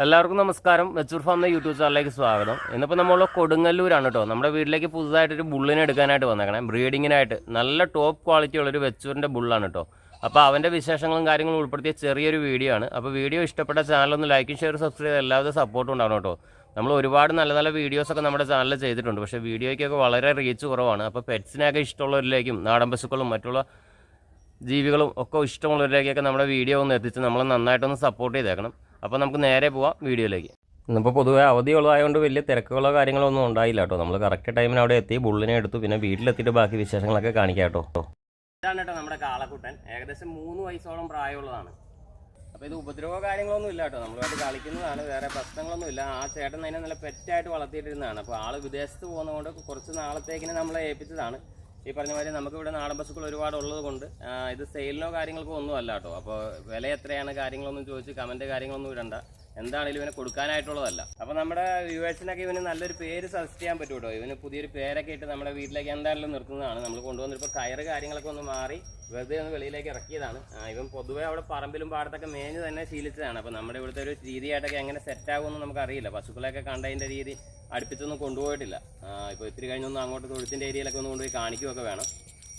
എല്ലാവർക്കും നമസ്കാരം. വെച്ചൂർ ഫാം എന്ന യൂട്യൂബ് ചാനലിലേക്ക് സ്വാഗതം. ഇന്നിപ്പോൾ നമ്മൾ കൊടുങ്ങല്ലൂരാണ് കേട്ടോ നമ്മുടെ വീട്ടിലേക്ക് പുതുതായിട്ടൊരു ബുള്ളിനെ എടുക്കാനായിട്ട് വന്നേക്കണേ. ബ്രീഡിങ്ങിനായിട്ട് നല്ല ടോപ്പ് ക്വാളിറ്റി ഉള്ളൊരു വെച്ചൂരിന്റെ ബുള്ളാണ് കേട്ടോ അപ്പോൾ അവന്റെ വിശേഷങ്ങളും കാര്യങ്ങളും ഉൾപ്പെടുത്തിയ ചെറിയൊരു വീഡിയോ ആണ്. അപ്പോൾ വീഡിയോ ഇഷ്ടപ്പെട്ട ചാനലൊന്ന് ലൈക്കും ഷെയർ സബ്സ്ക്രൈബ് ചെയ്ത് എല്ലാവരും സപ്പോർട്ടും ഉണ്ടാവണം കേട്ടോ നമ്മൾ ഒരുപാട് നല്ല നല്ല വീഡിയോസൊക്കെ നമ്മുടെ ചാനലിൽ ചെയ്തിട്ടുണ്ട്. പക്ഷേ വീഡിയോയ്ക്കൊക്കെ വളരെ റീച്ച് കുറവാണ്. അപ്പോൾ പെറ്റ്സിനെയൊക്കെ ഇഷ്ടമുള്ളവരിലേക്കും നാടൻ പശുക്കളും മറ്റുള്ള ജീവികളും ഒക്കെ ഇഷ്ടമുള്ളവരിലേക്കൊക്കെ നമ്മുടെ വീഡിയോ ഒന്ന് എത്തിച്ച് നമ്മൾ നന്നായിട്ടൊന്ന് സപ്പോർട്ട് ചെയ്തേക്കണം. അപ്പോൾ നമുക്ക് നേരെ പോവാം വീഡിയോയിലേക്ക്. ഇന്നിപ്പോൾ പൊതുവേ അവധിയുള്ളതായതുകൊണ്ട് വലിയ തിരക്കുകളോ കാര്യങ്ങളോ ഒന്നും ഉണ്ടായില്ല കേട്ടോ. നമ്മൾ കറക്റ്റ് ടൈമിന് അവിടെ എത്തി ബുള്ളിനെ എടുത്തു പിന്നെ വീട്ടിലെത്തിയിട്ട് ബാക്കി വിശേഷങ്ങളൊക്കെ കാണിക്കാം കേട്ടോ. ഇതാണ് കേട്ടോ നമ്മുടെ കാളക്കുട്ടൻ. ഏകദേശം മൂന്ന് വയസ്സോളം പ്രായമുള്ളതാണ്. അപ്പോൾ ഇത് ഉപദ്രവ കാര്യങ്ങളൊന്നും ഇല്ല കേട്ടോ. നമ്മളുമായിട്ട് കളിക്കുന്നതാണ് വേറെ പ്രശ്നങ്ങളൊന്നും ഇല്ല. ആ ചേട്ടൻ അതിനെ നല്ല പെറ്റായിട്ട് വളർത്തിയിട്ടിരുന്നതാണ്. അപ്പോൾ ആൾ വിദേശത്ത് പോകുന്നതുകൊണ്ട് കുറച്ച് നാളത്തേക്കിനെ നമ്മളെ ഏൽപ്പിച്ചതാണ്. ഈ പറഞ്ഞ മാതിരി നമുക്ക് ഇവിടെ നാടൻ പശുക്കൾ ഒരുപാട് ഉള്ളത് കൊണ്ട് ഇത് സെയിലിനോ കാര്യങ്ങൾക്കോ ഒന്നും അല്ല കേട്ടോ. അപ്പോൾ വില എത്രയാണ് കാര്യങ്ങളൊന്നും ചോദിച്ച് കമന്റ് കാര്യങ്ങളൊന്നും ഇടണ്ട. എന്താണെങ്കിലും ഇവന് കൊടുക്കാനായിട്ടുള്ളതല്ല. അപ്പോൾ നമ്മുടെ വ്യൂവേഴ്സിനൊക്കെ ഇവന് നല്ലൊരു പേര് സജസ്റ്റ് ചെയ്യാൻ പറ്റും കേട്ടോ ഇവന് പുതിയൊരു പേരൊക്കെ ഇട്ട് നമ്മുടെ വീട്ടിലേക്ക് എന്തായാലും നിർത്തുന്നതാണ്. നമ്മൾ കൊണ്ടുവന്നിപ്പോൾ കയറ് കാര്യങ്ങളൊക്കെ ഒന്ന് മാറി വെറുതെ ഒന്ന് വെളിയിലേക്ക് ഇറക്കിയതാണ്. ഇവൻ പൊതുവേ അവിടെ പറമ്പിലും പാടത്തൊക്കെ മേഞ്ഞ് തന്നെ ശീലിച്ചതാണ്. അപ്പോൾ നമ്മുടെ ഇവിടുത്തെ ഒരു രീതിയായിട്ടൊക്കെ എങ്ങനെ സെറ്റ് ആകുമെന്ന് നമുക്കറിയില്ല. പശുക്കളെയൊക്കെ കണ്ടതിന്റെ രീതി അടുപ്പിച്ചൊന്നും കൊണ്ടുപോയിട്ടില്ല. ഇപ്പോൾ ഇത്തിരി കഴിഞ്ഞൊന്നും അങ്ങോട്ട് തൊഴുത്തിന്റെ ഏരിയയിലൊക്കെ ഒന്ന് കൊണ്ടുപോയി കാണിക്കുകയൊക്കെ വേണം.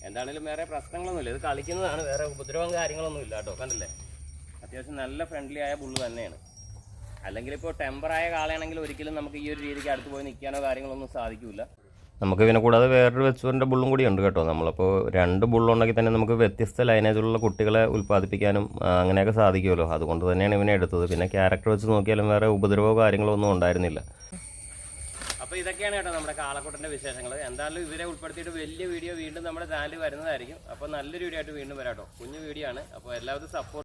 എന്താണെങ്കിലും വേറെ പ്രശ്നങ്ങളൊന്നുമില്ല. ഇത് കളിക്കുന്നതാണ്. വേറെ ഉപദ്രവം കാര്യങ്ങളൊന്നും ഇല്ല കേട്ടോ. കണ്ടില്ലേ? അത്യാവശ്യം നല്ല ഫ്രണ്ട്ലി ആയ പുള്ളു തന്നെയാണ്. അല്ലെങ്കിൽ ഇപ്പോൾ ടെമ്പറായ കാളയാണെങ്കിൽ ഒരിക്കലും നമുക്ക് ഈ ഒരു രീതിക്ക് അടുത്ത് പോയി നിൽക്കാനോ കാര്യങ്ങളൊന്നും സാധിക്കില്ല നമുക്ക് പിന്നെ കൂടാതെ വേറൊരു വെച്ചുവിന്റെ ബുള്ളും കൂടി ഉണ്ട് കേട്ടോ. നമ്മളിപ്പോൾ രണ്ട് ബുള്ളുണ്ടെങ്കിൽ തന്നെ നമുക്ക് വ്യത്യസ്ത ലൈനേജുള്ള കുട്ടികളെ ഉൽപ്പാദിപ്പിക്കാനും അങ്ങനെയൊക്കെ സാധിക്കുമല്ലോ. അതുകൊണ്ട് തന്നെയാണ് ഇവനെ എടുത്തത്. പിന്നെ ക്യാരക്ടർ വെച്ച് നോക്കിയാലും വേറെ ഉപദ്രവോ കാര്യങ്ങളോ ഒന്നും ഉണ്ടായിരുന്നില്ല. അപ്പോൾ ഇതൊക്കെയാണ് കേട്ടോ നമ്മുടെ കാളക്കുട്ടന്റെ വിശേഷങ്ങൾ എന്തായാലും ഇവരെ ഉൾപ്പെടുത്തിയിട്ട് വലിയ വീഡിയോ വീണ്ടും നമ്മുടെ ചാനൽ വരുന്നതായിരിക്കും. അപ്പോൾ നല്ലൊരു വീഡിയോ ആയിട്ട് വീണ്ടും വരാം കേട്ടോ. കുഞ്ഞു വീഡിയോ ആണ്. അപ്പോൾ എല്ലാവരും സപ്പോർട്ട്